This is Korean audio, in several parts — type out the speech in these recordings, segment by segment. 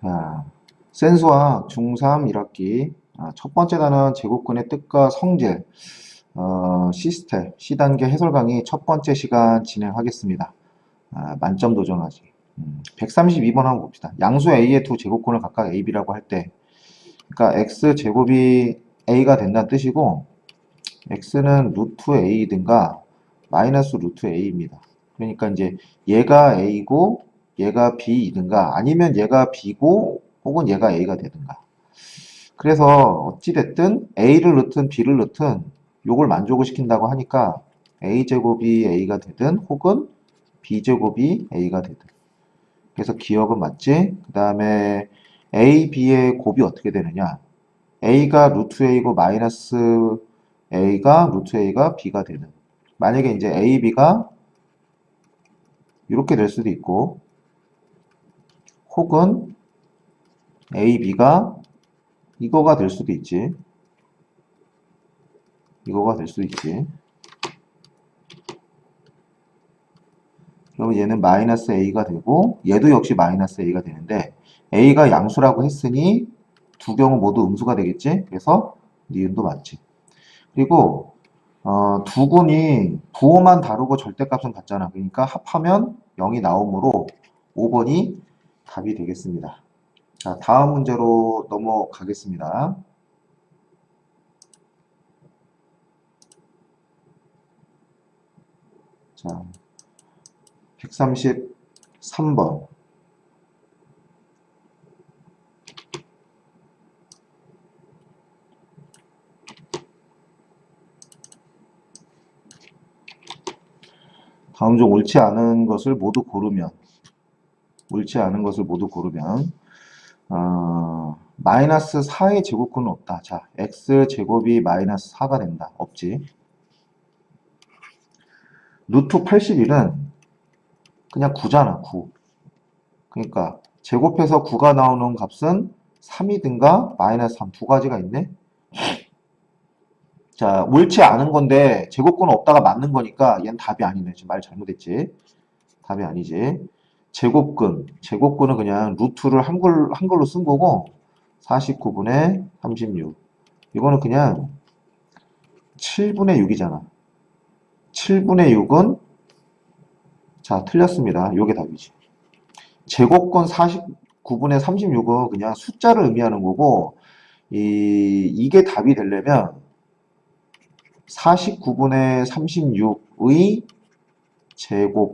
자, 센수학 중3 1학기 아, 첫 번째 단원 제곱근의 뜻과 성질 어, 시스템 C단계 해설 강의 첫 번째 시간 진행하겠습니다. 아, 만점 도전하지. 음, 132번 한번 봅시다. 양수 A의 두 제곱근을 각각 A, B라고 할 때, 그러니까 X 제곱이 A가 된다는 뜻이고, X는 루트 A든가 마이너스 루트 A입니다. 그러니까 이제 얘가 A고 얘가 B이든가 아니면 얘가 B고 혹은 얘가 A가 되든가. 그래서 어찌됐든 A를 넣든 B를 넣든 요걸 만족을 시킨다고 하니까 A제곱이 A가 되든 혹은 B제곱이 A가 되든. 그래서 기억은 맞지? 그 다음에 A, B의 곱이 어떻게 되느냐? A가 루트 A고 마이너스 A가 루트 A가 B가 되는. 만약에 이제 A, B가 이렇게 될 수도 있고, 혹은 A, B가 이거가 될 수도 있지. 이거가 될 수도 있지. 그러면 얘는 마이너스 A가 되고, 얘도 역시 마이너스 A가 되는데, A가 양수라고 했으니 두 경우 모두 음수가 되겠지? 그래서 니은도 맞지. 그리고 어, 두 군이 부호만 다르고 절대값은 같잖아. 그러니까 합하면 0이 나오므로 5번이 답이 되겠습니다. 자, 다음 문제로 넘어가겠습니다. 자, 133번. 다음 중 옳지 않은 것을 모두 고르면 옳지 않은 것을 모두 고르면 어, 마이너스 4의 제곱근은 없다. 자, x 제곱이 마이너스 4가 된다. 없지. 루트 81은 그냥 9잖아. 9. 그러니까 제곱해서 9가 나오는 값은 3이든가 마이너스 3 두 가지가 있네. 자, 옳지 않은 건데 제곱근 없다가 맞는 거니까 얘는 답이 아니네. 말 잘못했지. 답이 아니지. 제곱근, 제곱근은 그냥 루트를 한글, 한글로 쓴 거고 49분의 36. 이거는 그냥 7분의 6이잖아. 7분의 6은 자, 틀렸습니다. 요게 답이지. 제곱근 49분의 36은 그냥 숫자를 의미하는 거고 이, 이게 답이 되려면 49분의 36의 제곱근은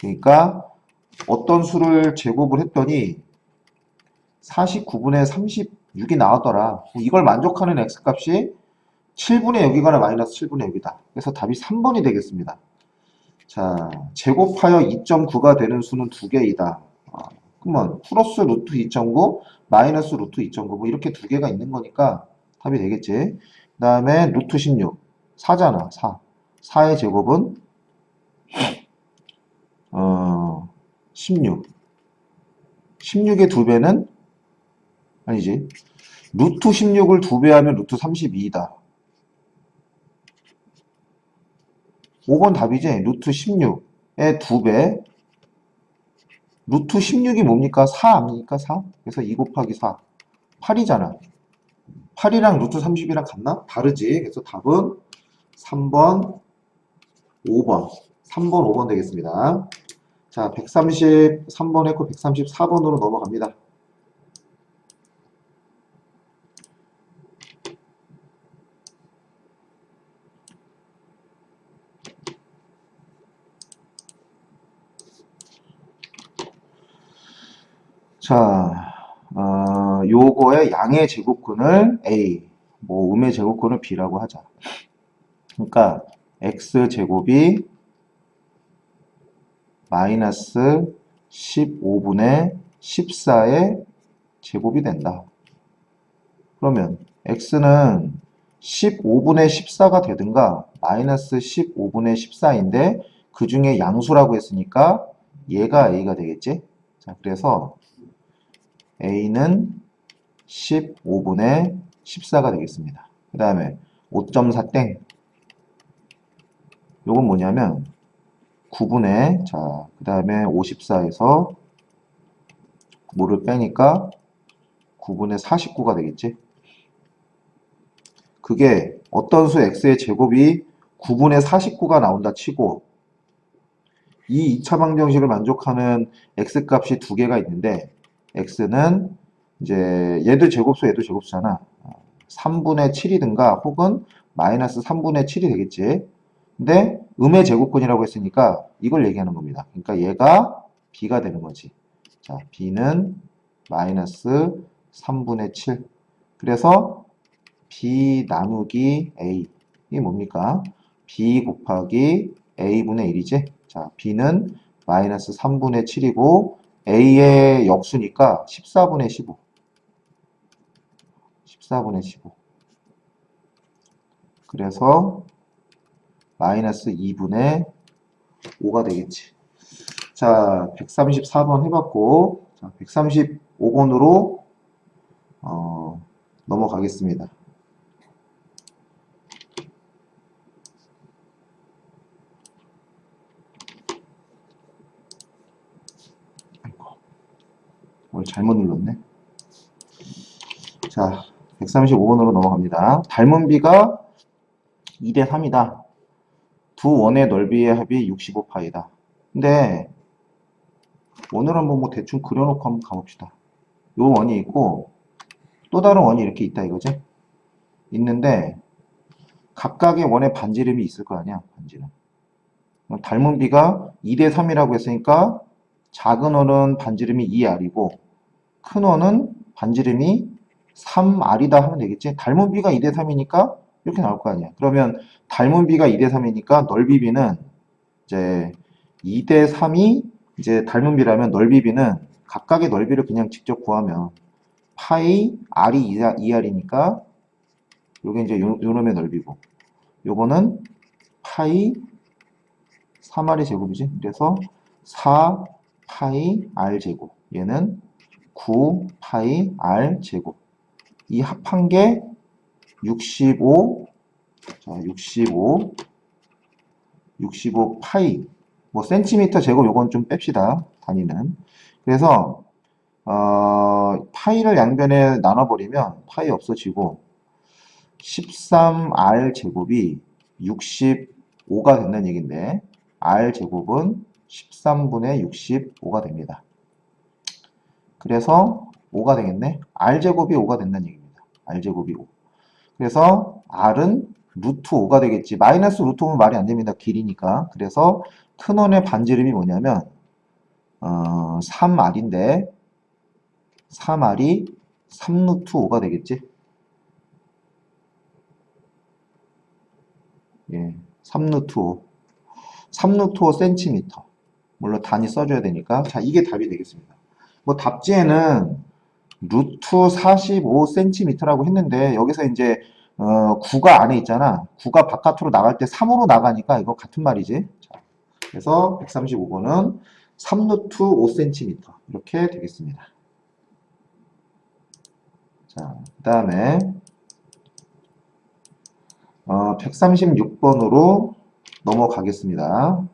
그러니까 어떤 수를 제곱을 했더니 49분의 36이 나왔더라. 이걸 만족하는 x값이 7분의 여기거나 마이너스 7분의 여기다. 그래서 답이 3번이 되겠습니다. 자, 제곱하여 2.9가 되는 수는 두 개이다. 아, 그러면 플러스 루트 2.9, 마이너스 루트 2.9, 뭐 이렇게 두 개가 있는 거니까 답이 되겠지. 그 다음에 루트 16, 4잖아, 4. 4의 제곱은 어, 16. 16의 두 배는 아니지. 루트 16을 두 배 하면 루트 32이다. 5번 답이지. 루트 16의 두 배. 루트 16이 뭡니까? 4 아닙니까? 4? 그래서 2 곱하기 4. 8이잖아. 8이랑 루트 30이랑 같나? 다르지. 그래서 답은 3번, 5번. 3번, 5번 되겠습니다. 자, 133번 했고 134번으로 넘어갑니다. 자, 어, 요거의 양의 제곱근을 A, 뭐 음의 제곱근을 B라고 하자. 그러니까 x 제곱이 마이너스 15분의 14의 제곱이 된다. 그러면 x는 15분의 14가 되든가 마이너스 15분의 14인데 그 중에 양수라고 했으니까 얘가 a가 되겠지? 자, 그래서 a는 15분의 14가 되겠습니다. 그 다음에 5.4땡 요건 뭐냐면 9분의 자, 그 다음에 54에서 뭐를 빼니까 9분의 49가 되겠지. 그게 어떤 수 x의 제곱이 9분의 49가 나온다 치고 이 2차 방정식을 만족하는 x 값이 두 개가 있는데 x는 이제 얘도 제곱수 얘도 제곱수잖아. 3분의 7이든가 혹은 마이너스 3분의 7이 되겠지. 근데 음의 제곱근이라고 했으니까 이걸 얘기하는 겁니다. 그러니까 얘가 b가 되는 거지. 자, b는 마이너스 3분의 7. 그래서 b 나누기 a 이 뭡니까? b 곱하기 a분의 1이지. 자, b는 마이너스 3분의 7이고 a의 역수니까 14분의 15. 14분의 15. 그래서 마이너스 2분의 5가 되겠지. 자, 134번 해봤고, 자, 135번으로 어, 넘어가겠습니다. 뭘 잘못 눌렀네. 자, 135번으로 넘어갑니다. 닮은 비가 2대 3이다. 두 원의 넓이의 합이 65파이다. 근데 원을 한번 뭐 대충 그려놓고 한번 가봅시다. 요 원이 있고 또 다른 원이 이렇게 있다 이거지? 있는데 각각의 원의 반지름이 있을 거 아니야 반지름. 닮은 비가 2대 3이라고 했으니까 작은 원은 반지름이 2R이고 큰 원은 반지름이 3R이다 하면 되겠지? 닮은 비가 2대 3이니까 이렇게 나올 거 아니야. 그러면 닮은 비가 2대 3이니까 넓이 비는 이제 2대 3이 이제 닮은 비라면 넓이 비는 각각의 넓이를 그냥 직접 구하면 파이 r이 2r이니까 요게 이제 요, 요 놈의 넓이고 요거는 파이 3r의 제곱이지. 그래서 4 파이 r 제곱. 얘는 9 파이 r 제곱. 이 합한 게 65, 자, 65, 65 파이, 뭐 센티미터 제곱 요건 좀 뺍시다. 단위는. 그래서 어, 파이를 양변에 나눠버리면 파이 없어지고 13r 제곱이 65가 된다는 얘기인데 r 제곱은 13분의 65가 됩니다. 그래서 5가 되겠네. r 제곱이 5가 된다는 얘기입니다. r 제곱이 5. 그래서 r은 루트 5가 되겠지. 마이너스 루트 5는 말이 안 됩니다. 길이니까. 그래서 큰 원의 반지름이 뭐냐면 어, 3r인데 3r이 3루트 5가 되겠지. 예, 3루트 5. 3루트 5 센티미터. 물론 단위 써줘야 되니까. 자, 이게 답이 되겠습니다. 뭐 답지에는 루트 45cm라고 했는데 여기서 이제 어, 9가 안에 있잖아. 9가 바깥으로 나갈 때 3으로 나가니까 이거 같은 말이지. 자, 그래서 135번은 3루트 5cm 이렇게 되겠습니다. 자, 그 다음에 어, 136번으로 넘어가겠습니다.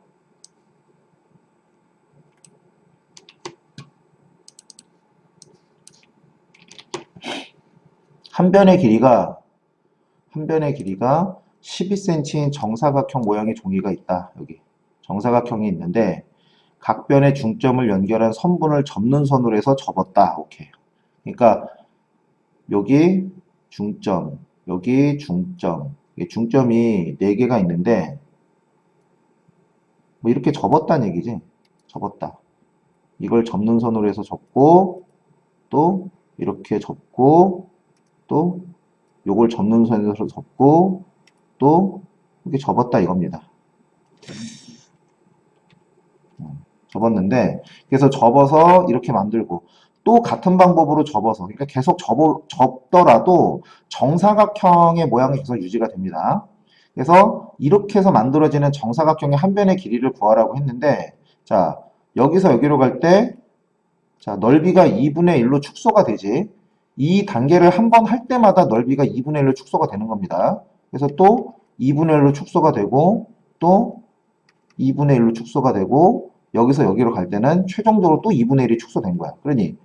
한 변의 길이가 한 변의 길이가 12cm인 정사각형 모양의 종이가 있다. 여기 정사각형이 있는데 각 변의 중점을 연결한 선분을 접는 선으로 해서 접었다. 오케이. 그러니까 여기 중점, 여기 중점, 중점이 4개가 있는데 뭐 이렇게 접었다는 얘기지. 접었다. 이걸 접는 선으로 해서 접고 또 이렇게 접고 또 요걸 접는 선에서 접고 또 이렇게 접었다 이겁니다. 음, 접었는데 그래서 접어서 이렇게 만들고 또 같은 방법으로 접어서 그러니까 계속 접어, 접더라도 정사각형의 모양이 계속 유지가 됩니다. 그래서 이렇게 해서 만들어지는 정사각형의 한 변의 길이를 구하라고 했는데 자 여기서 여기로 갈 때 자 넓이가 2분의 1로 축소가 되지 이 단계를 한 번 할 때마다 넓이가 2분의 1로 축소가 되는 겁니다. 그래서 또 2분의 1로 축소가 되고 또 2분의 1로 축소가 되고 여기서 여기로 갈 때는 최종적으로 또 2분의 1이 축소된 거야. 그러니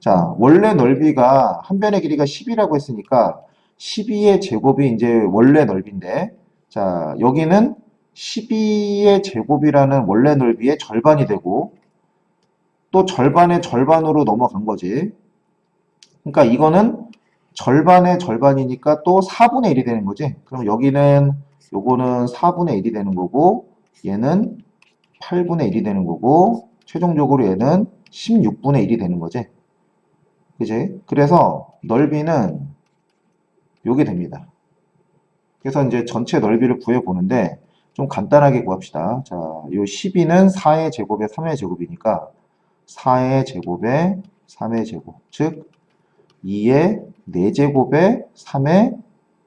자, 원래 넓이가 한 변의 길이가 10이라고 했으니까 12의 제곱이 이제 원래 넓이인데 자, 여기는 12의 제곱이라는 원래 넓이의 절반이 되고 또 절반의 절반으로 넘어간 거지. 그러니까 이거는 절반의 절반이니까 또 4분의 1이 되는 거지. 그럼 여기는 요거는 4분의 1이 되는 거고 얘는 8분의 1이 되는 거고 최종적으로 얘는 16분의 1이 되는 거지. 그지? 그래서 넓이는 요게 됩니다. 그래서 이제 전체 넓이를 구해 보는데 좀 간단하게 구합시다. 자, 요 12는 4의 제곱에 3의 제곱이니까 4의 제곱에 3의 제곱. 즉 2의 4제곱에 3의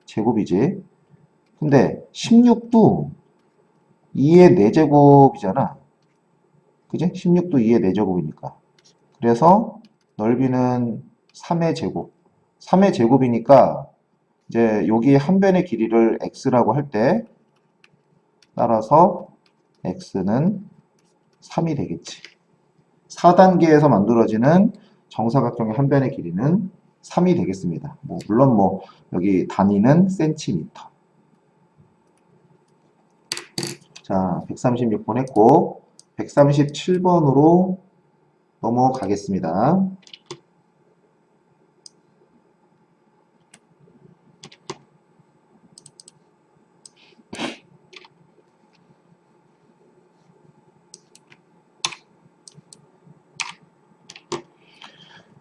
제곱이지. 근데 16도 2의 4제곱이잖아. 그지? 16도 2의 4제곱이니까. 그래서 넓이는 3의 제곱. 3의 제곱이니까 이제 여기 한 변의 길이를 x라고 할 때 따라서 x는 3이 되겠지. 4단계에서 만들어지는 정사각형의 한 변의 길이는 3이 되겠습니다. 뭐 물론 뭐 여기 단위는 센티미터. 자, 136번 했고 137번으로 넘어가겠습니다.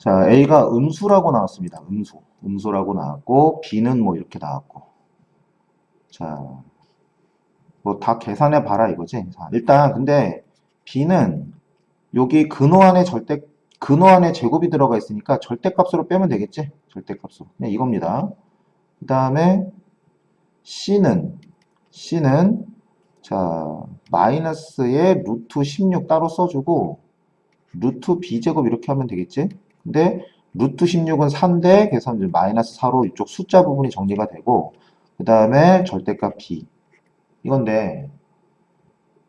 자, A가 음수라고 나왔습니다. 음수. 음수라고 나왔고, B는 뭐 이렇게 나왔고. 자, 뭐 다 계산해 봐라 이거지. 자, 일단 근데 B는 여기 근호 안에 절대, 근호 안에 제곱이 들어가 있으니까 절대값으로 빼면 되겠지? 절대값으로. 그냥 이겁니다. 그 다음에 C는, C는, 자, 마이너스의 루트 16 따로 써주고, 루트 B제곱 이렇게 하면 되겠지? 근데 루트 16은 4인데 그래서 이제 마이너스 4로 이쪽 숫자 부분이 정리가 되고 그 다음에 절대값 b. 이건데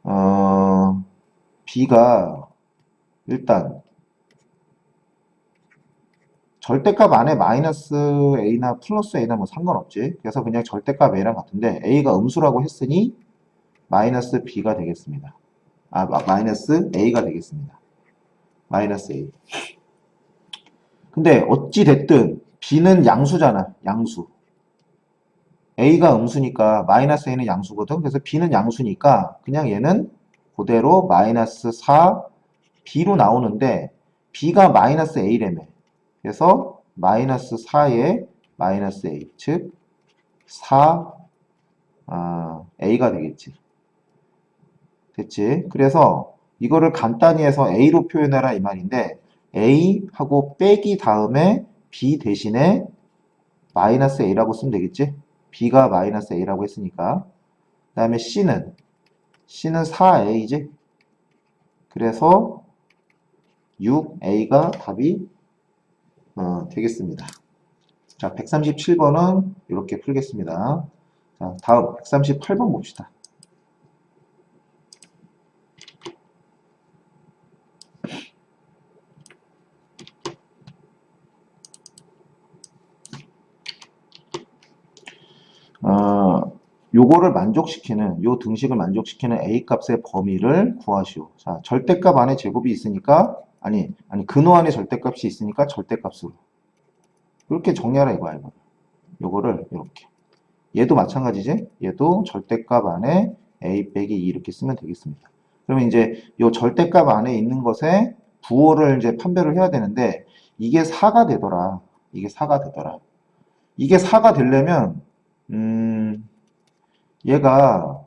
어, b가 일단 절대값 안에 마이너스 a나 플러스 a나 뭐 상관없지. 그래서 그냥 절대값 a랑 같은데 a가 음수라고 했으니 마이너스 b가 되겠습니다. 아 마- 마이너스 a가 되겠습니다. 마이너스 a 근데 어찌 됐든 b는 양수잖아. 양수. a가 음수니까 마이너스 a는 양수거든. 그래서 b는 양수니까 그냥 얘는 그대로 마이너스 4 b로 나오는데 b가 마이너스 a래며. 그래서 마이너스 4에 마이너스 a. 즉 4, 아, a가 되겠지. 됐지? 그래서 이거를 간단히 해서 a로 표현해라 이 말인데 a하고 빼기 다음에 b 대신에 마이너스 a라고 쓰면 되겠지? b가 마이너스 a라고 했으니까 그 다음에 c는 c는 4a지? 그래서 6a가 답이 어, 되겠습니다. 자, 137번은 이렇게 풀겠습니다. 자, 다음 138번 봅시다. 어, 요거를 만족시키는, 요 등식을 만족시키는 A 값의 범위를 구하시오. 자, 절대값 안에 제곱이 있으니까, 아니, 아니, 근호 안에 절대값이 있으니까 절대값으로. 이렇게 정리하라 이거야, 이거. 요거를 이렇게. 얘도 마찬가지지? 얘도 절대값 안에 A 빼기 2 이렇게 쓰면 되겠습니다. 그러면 이제 요 절대값 안에 있는 것에 부호를 이제 판별을 해야 되는데, 이게 4가 되더라. 이게 4가 되더라. 이게 4가 되려면, 음, 얘가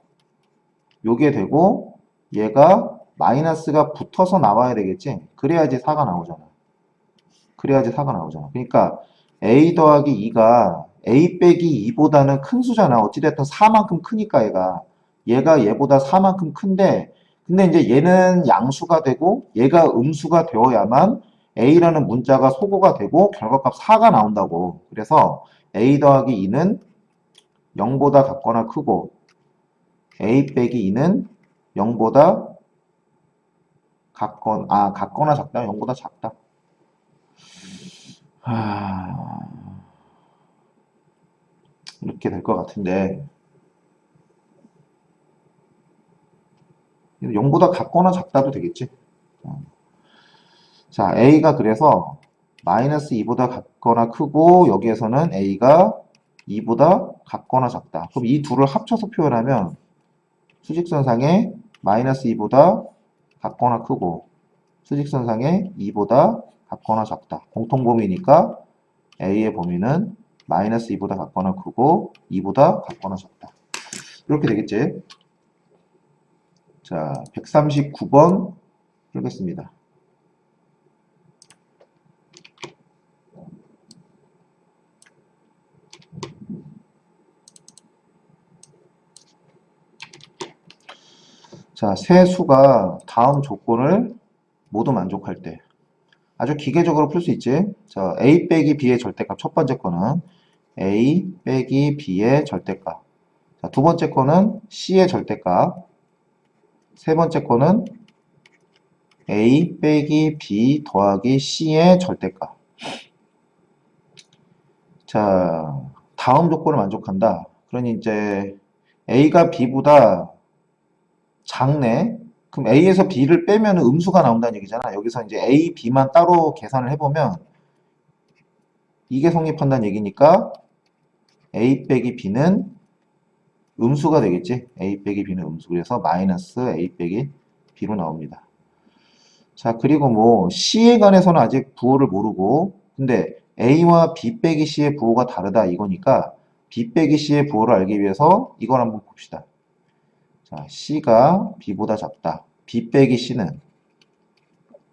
요게 되고 얘가 마이너스가 붙어서 나와야 되겠지? 그래야지 4가 나오잖아. 그래야지 4가 나오잖아. 그러니까 a 더하기 2가 a 빼기 2보다는 큰 수잖아. 어찌됐든 4만큼 크니까 얘가. 얘가 얘보다 4만큼 큰데 근데 이제 얘는 양수가 되고 얘가 음수가 되어야만 a라는 문자가 소거가 되고 결과값 4가 나온다고. 그래서 a 더하기 2는 0보다 같거나 크고 a 빼기 2는 0보다 같거나 아 같거나 작다 0보다 작다 하... 이렇게 될 것 같은데 0보다 같거나 작다도 되겠지. 어. 자, a가 그래서 마이너스 2보다 같거나 크고 여기에서는 a가 2보다 같거나 작다. 그럼 이 둘을 합쳐서 표현하면 수직선상에 마이너스 2보다 같거나 크고 수직선상에 2보다 같거나 작다. 공통 범위니까 a의 범위는 마이너스 2보다 같거나 크고 2보다 같거나 작다. 이렇게 되겠지. 자, 139번 풀겠습니다. 자, 세 수가 다음 조건을 모두 만족할 때 아주 기계적으로 풀 수 있지. 자, a 빼기 b의 절대값 첫 번째 거는 a 빼기 b의 절대값. 자, 두 번째 거는 c의 절대값. 세 번째 거는 a 빼기 b 더하기 c의 절대값. 자, 다음 조건을 만족한다. 그러니 이제 a가 b보다 작네. 그럼 a에서 b를 빼면 음수가 나온다는 얘기잖아. 여기서 이제 a, b만 따로 계산을 해보면 이게 성립한다는 얘기니까 a 빼기 b는 음수가 되겠지. a 빼기 b는 음수. 그래서 마이너스 a 빼기 b로 나옵니다. 자, 그리고 뭐 c에 관해서는 아직 부호를 모르고 근데 a와 b 빼기 c의 부호가 다르다 이거니까 b 빼기 c의 부호를 알기 위해서 이걸 한번 봅시다. 자, C가 B보다 작다. B 빼기 C는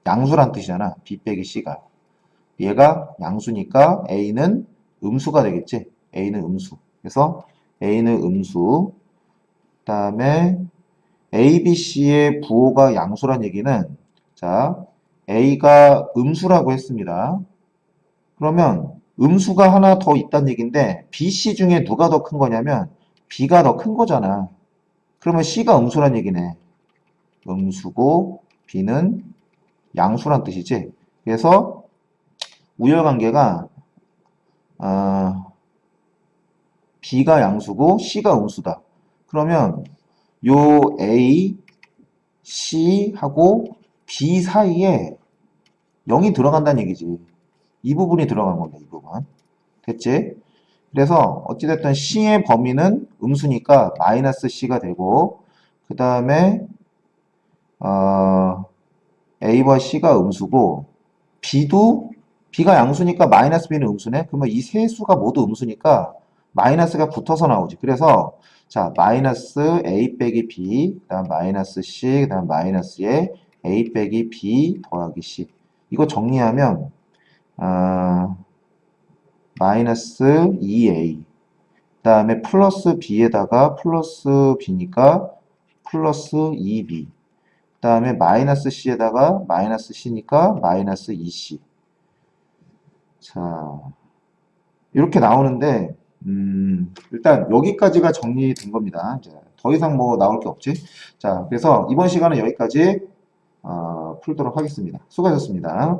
양수란 뜻이잖아. B 빼기 C가. 얘가 양수니까 A는 음수가 되겠지. A는 음수. 그래서 A는 음수. 그 다음에 A, B, C의 부호가 양수란 얘기는 자, A가 음수라고 했습니다. 그러면 음수가 하나 더 있다는 얘기인데 B, C 중에 누가 더 큰 거냐면 B가 더 큰 거잖아. 그러면 C가 음수란 얘기네. 음수고 B는 양수란 뜻이지. 그래서 우열관계가 어, B가 양수고 C가 음수다. 그러면 요 A, C하고 B 사이에 0이 들어간다는 얘기지. 이 부분이 들어가는 겁니다. 이 부분. 됐지? 그래서 어찌됐든 C의 범위는 음수니까 마이너스 C가 되고 그 다음에 어, A와 C가 음수고 B도 B가 양수니까 마이너스 B는 음수네. 그러면 이 세 수가 모두 음수니까 마이너스가 붙어서 나오지. 그래서 자 마이너스 A 빼기 B 그 다음 마이너스 C 그 다음 마이너스에 A 빼기 B 더하기 C 이거 정리하면 어, 마이너스 2a 그 다음에 플러스 b에다가 플러스 b니까 플러스 2b 그 다음에 마이너스 c에다가 마이너스 c니까 마이너스 2c 자 이렇게 나오는데 음, 일단 여기까지가 정리된 겁니다. 이제 더 이상 뭐 나올 게 없지. 자, 그래서 이번 시간은 여기까지 어, 풀도록 하겠습니다. 수고하셨습니다.